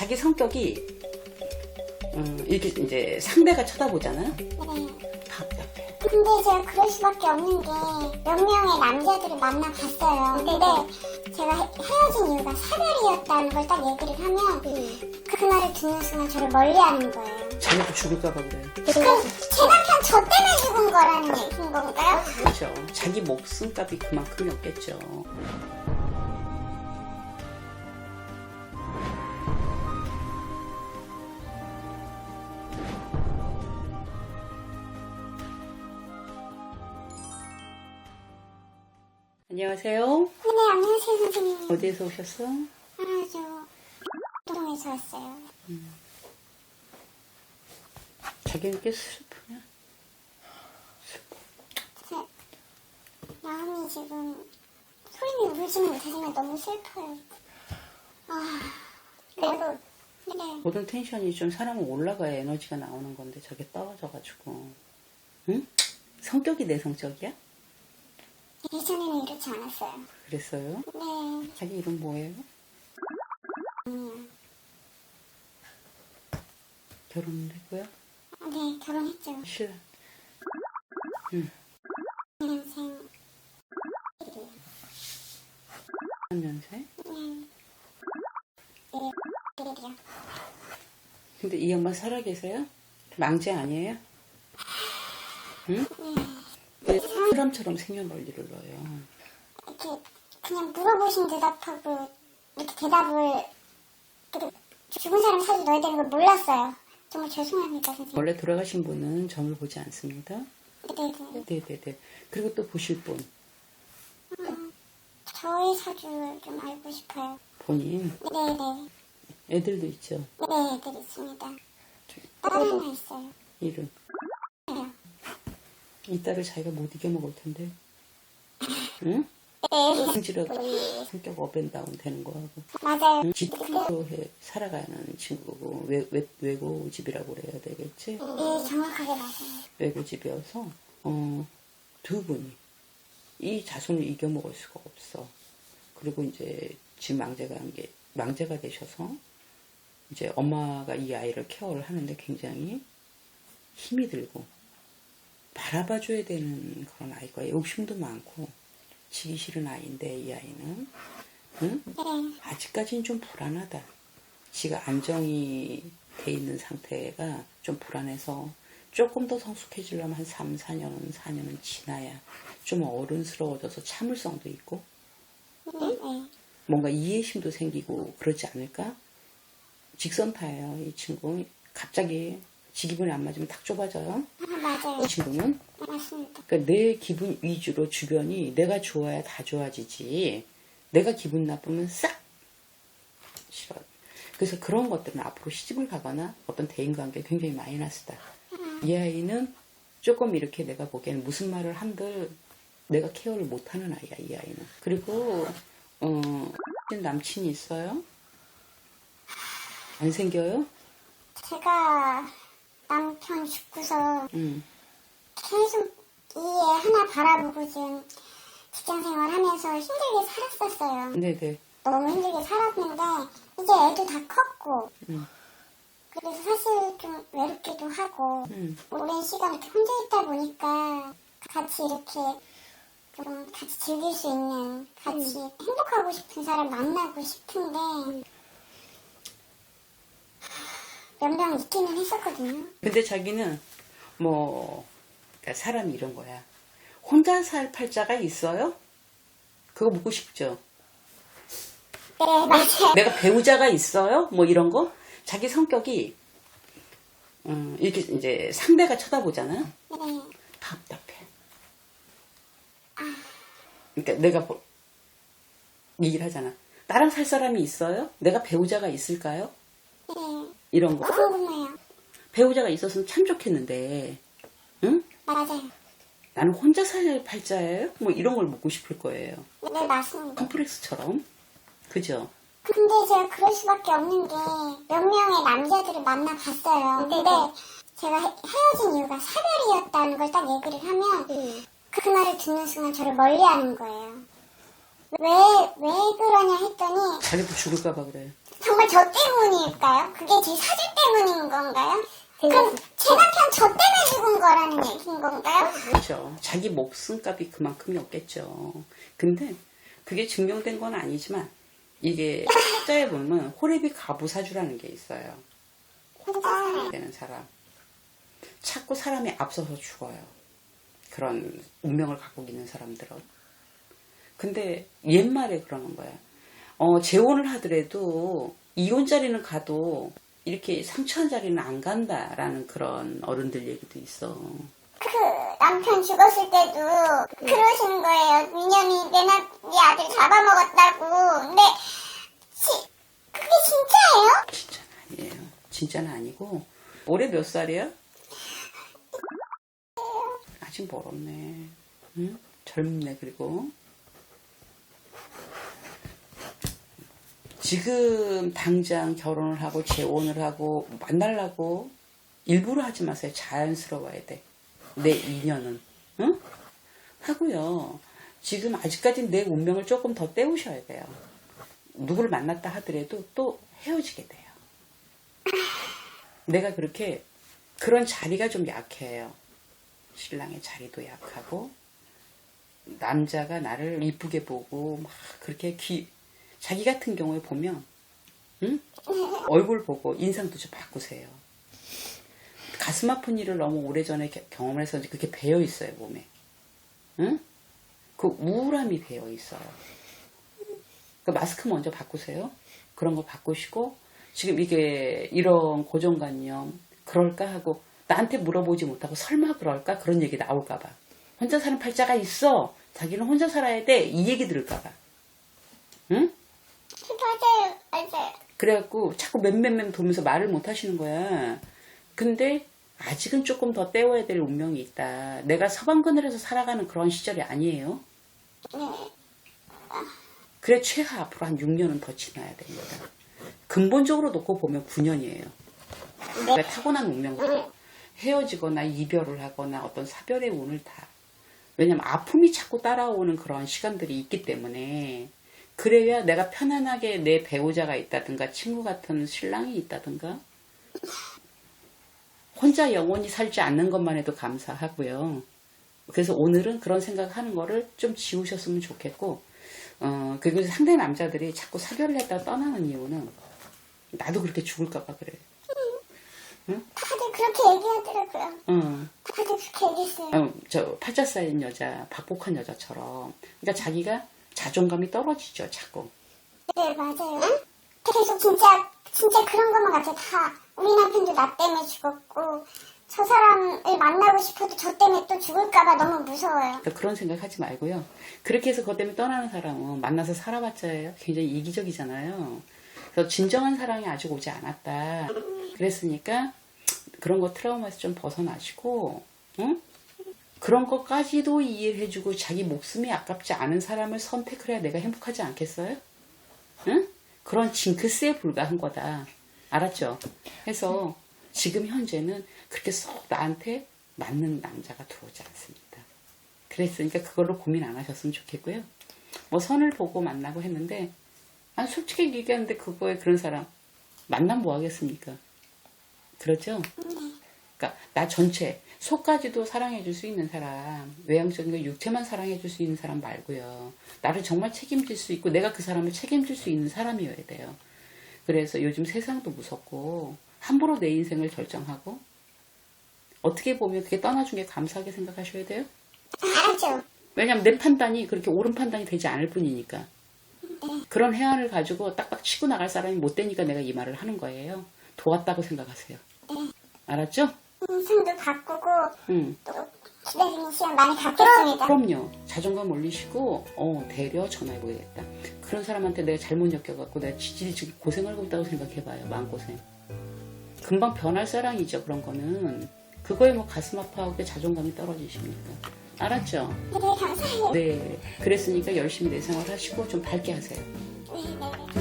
자기 성격이 음, 이렇게 이제 상대가 쳐다보잖아요. 네. 답답해. 근데 제가 그럴 수밖에 없는 게 몇 명의 남자들을 만나봤어요. 근데 제가 헤- 헤어진 이유가 사별이었다는 걸 딱 얘기를 하면 그 말을 듣는 순간 저를 멀리하는 거예요. 자기도 죽을까봐 그래요. 그럼 제 남편 저 때문에 죽은 거라는 얘기인 건가요? 그렇죠. 자기 목숨값이 그만큼이었겠죠. 안녕하세요. 네, 안녕하세요, 선생님. 어디에서 오셨어? 아, 저, 동에서 왔어요. 자기는 꽤 슬프냐? 제 마음이 지금 소리는 울지는 못하지만 너무 슬퍼요. 아, 그래도, 네. 모든 텐션이 좀 사람은 올라가야 에너지가 나오는 건데 저게 떨어져가지고 응? 성격이 내 성격이야? 예전에는 이렇지 않았어요. 그랬어요? 네, 자기 이름 뭐예요? 음, 결혼을 했고요? 네, 결혼했죠. 신랑 2년생. 3년생? 네. 네, 일이요. 근데 이 양반 살아계세요? 망제 아니에요? 응? 왜 사람처럼 생년월일을 넣어요? 이렇게 그냥 물어보신 대답하고 이렇게 대답을 그 죽은 사람 사진 넣어야 되는 걸 몰랐어요. 정말 죄송합니다, 선생님. 원래 돌아가신 분은 점을 보지 않습니다. 네네. 네네네. 그리고 또 보실 분, 저의 사주를 좀 알고 싶어요. 본인, 네네. 애들도 있죠. 네, 애들 있습니다. 딸 하나 있어요. 이름. 네. 이 딸을 자기가 못 이겨먹을 텐데. 응? 네. 성질하고 성격 업앤다운 되는 거하고. 맞아요. 집으로 해 살아가는 친구고 외, 외, 외고 집이라고 그래야 되겠지? 네, 정확하게 맞아요. 외고 집이어서 어, 두 분이 이 자손을 이겨먹을 수가 없어. 그리고 이제 집 망제가 한게 망제가 되셔서 이제 엄마가 이 아이를 케어를 하는데 굉장히 힘이 들고 바라봐줘야 되는 그런 아이가 욕심도 많고 지기 싫은 아이인데 이 아이는 응? 네. 아직까지는 좀 불안하다. 지가 안정이 돼 있는 상태가 좀 불안해서 조금 더 성숙해지려면 한 3, 4년은, 4년은 지나야 좀 어른스러워져서 참을성도 있고 네. 네. 뭔가 이해심도 생기고 그러지 않을까? 직선타예요, 이 친구. 갑자기 지 기분이 안 맞으면 탁 좁아져요. 아, 맞아요. 이 친구는 맞습니다. 그러니까 내 기분 위주로 주변이 내가 좋아야 다 좋아지지. 내가 기분 나쁘면 싹 싫어. 그래서 그런 것들은 앞으로 시집을 가거나 어떤 대인관계 굉장히 마이너스다. 이 아이는 조금 이렇게 내가 보기에는 무슨 말을 한들 내가 케어를 못하는 아이야, 이 아이는. 그리고 어, 남친이 있어요? 안 생겨요? 제가 남편 죽고서 응. 계속 이 애 하나 바라보고 지금 직장 생활하면서 힘들게 살았었어요. 네네. 너무 힘들게 살았는데 이제 애도 다 컸고 음. 그래서 사실 좀 외롭기도 하고 음. 오랜 시간 이렇게 혼자 있다 보니까 같이 이렇게 좀 같이 즐길 수 있는 같이 행복하고 싶은 사람 만나고 싶은데 몇명 있기는 했었거든요. 근데 자기는 뭐 그러니까 사람이 이런 거야. 혼자 살 팔자가 있어요? 그거 묻고 싶죠. 네 맞아요. 내가 배우자가 있어요? 뭐 이런 거? 자기 성격이 음, 이렇게 이제 상대가 쳐다보잖아요. 네. 답답해. 그러니까 내가 뭐 얘기를 하잖아. 나랑 살 사람이 있어요? 내가 배우자가 있을까요? 네. 이런 거. 궁금해요. 배우자가 있었으면 참 좋겠는데, 응? 맞아요. 나는 혼자 살 팔자예요? 뭐 이런 걸 묻고 싶을 거예요. 네 맞습니다. 컴플렉스처럼. 그죠? 근데 제가 그럴 수밖에 없는 게 몇 명의 남자들을 만나봤어요. 근데 제가 헤- 헤어진 이유가 사별이었다는 걸 딱 얘기를 하면 그 말을 듣는 순간 저를 멀리하는 거예요. 왜, 왜 그러냐 했더니 자기도 죽을까봐 그래요. 정말 저 때문일까요? 그게 제 사주 때문인 건가요? 그럼 제 남편 저 때문에 죽은 거라는 얘기인 건가요? 그렇죠. 자기 목숨값이 그만큼이 없겠죠. 근데 그게 증명된 건 아니지만 이게 숫자에 보면 호레비 가부사주라는 게 있어요. 아, 되는 사람. 자꾸 사람이 앞서서 죽어요. 그런 운명을 갖고 있는 사람들은. 근데 옛말에 그러는 거야. 어, 재혼을 하더라도 이혼 자리는 가도 이렇게 상처한 자리는 안 간다라는 그런 어른들 얘기도 있어. 그 남편 죽었을 때도 그러시는 거예요. 민현이 내, 남, 네 아들 잡아먹었다고. 근데 지, 그게 진짜예요? 진짜는 아니에요. 진짜는 아니고 올해 몇 살이야? 아직 멀었네. 응? 젊네 그리고 지금 당장 결혼을 하고 재혼을 하고 만나려고 일부러 하지 마세요. 자연스러워야 돼. 내 인연은 응? 하고요. 지금 아직까지 내 운명을 조금 더 때우셔야 돼요. 누구를 만났다 하더라도 또 헤어지게 돼요. 내가 그렇게 그런 자리가 좀 약해요. 신랑의 자리도 약하고 남자가 나를 이쁘게 보고 막 그렇게 기 자기 같은 경우에 보면 응? 얼굴 보고 인상도 좀 바꾸세요. 가슴 아픈 일을 너무 오래전에 겨- 경험을 해서 그렇게 배어 있어요 몸에. 응? 그 우울함이 배어 있어요. 그 마스크 먼저 바꾸세요. 그런 거 바꾸시고 지금 이게 이런 고정관념 그럴까 하고 나한테 물어보지 못하고 설마 그럴까 그런 얘기 나올까봐 혼자 사는 팔자가 있어 자기는 혼자 살아야 돼 이 얘기 들을까봐 응? 맞아요, 맞아요. 그래갖고 자꾸 맴맴맴 돌면서 말을 못 하시는 거야. 근데 아직은 조금 더 때워야 될 운명이 있다. 내가 서방 그늘에서 살아가는 그런 시절이 아니에요. 그래 최하 앞으로 한 6년은 더 지나야 됩니다. 근본적으로 놓고 보면 9년이에요. 그러니까 타고난 운명 헤어지거나 이별을 하거나 어떤 사별의 운을 다. 왜냐면 아픔이 자꾸 따라오는 그런 시간들이 있기 때문에 그래야 내가 편안하게 내 배우자가 있다든가 친구 같은 신랑이 있다든가 혼자 영원히 살지 않는 것만 해도 감사하고요. 그래서 오늘은 그런 생각하는 거를 좀 지우셨으면 좋겠고 어, 그리고 상대 남자들이 자꾸 사별을 했다가 떠나는 이유는 나도 그렇게 죽을까봐 그래. 다들 그렇게 얘기하더라고요. 어, 다들 그렇게 얘기했어요. 어, 저 팔자 쌓인 여자, 박복한 여자처럼. 그러니까 자기가 자존감이 떨어지죠, 자꾸. 네, 맞아요. 계속 진짜, 진짜 그런 것만 같아요. 다. 우리 남편도 나 때문에 죽었고, 저 사람을 만나고 싶어도 저 때문에 또 죽을까봐 너무 무서워요. 그러니까 그런 생각 하지 말고요. 그렇게 해서 그것 때문에 떠나는 사람은 만나서 살아봤자 굉장히 이기적이잖아요. 그래서 진정한 사랑이 아직 오지 않았다. 그랬으니까 그런 거 트라우마에서 좀 벗어나시고, 응? 그런 것까지도 이해해주고 자기 목숨이 아깝지 않은 사람을 선택을 해야 내가 행복하지 않겠어요? 응? 그런 징크스에 불과한 거다. 알았죠? 해서 지금 현재는 그렇게 쏙 나한테 맞는 남자가 들어오지 않습니다. 그랬으니까 그걸로 고민 안 하셨으면 좋겠고요. 뭐 선을 보고 만나고 했는데, 아, 솔직히 얘기하는데 그거에 그런 사람 만나면 뭐 하겠습니까? 그렇죠? 그러니까 나 전체 속까지도 사랑해 줄 수 있는 사람, 외향적인 거 육체만 사랑해 줄 수 있는 사람 말고요. 나를 정말 책임질 수 있고 내가 그 사람을 책임질 수 있는 사람이어야 돼요. 그래서 요즘 세상도 무섭고 함부로 내 인생을 결정하고 어떻게 보면 그게 떠나준 게 감사하게 생각하셔야 돼요. 알았죠? 왜냐면 내 판단이 그렇게 옳은 판단이 되지 않을 뿐이니까. 그런 해안을 가지고 딱딱 치고 나갈 사람이 못 되니까 내가 이 말을 하는 거예요. 도왔다고 생각하세요. 알았죠? 인생도 바꾸고, 응. 또 기다리는 시간 많이 갖겠습니다. 그럼요. 자존감 올리시고, 어, 대려 전화해보겠다. 그런 사람한테 내가 잘못 엮여갖고 내가 지질이 지금 고생하고 있다고 생각해봐요. 마음고생. 금방 변할 사랑이죠, 그런 거는. 그거에 뭐 가슴 아파하고 자존감이 떨어지십니까? 알았죠? 네, 감사해요. 네. 그랬으니까 열심히 내 생활 하시고 좀 밝게 하세요. 네, 네.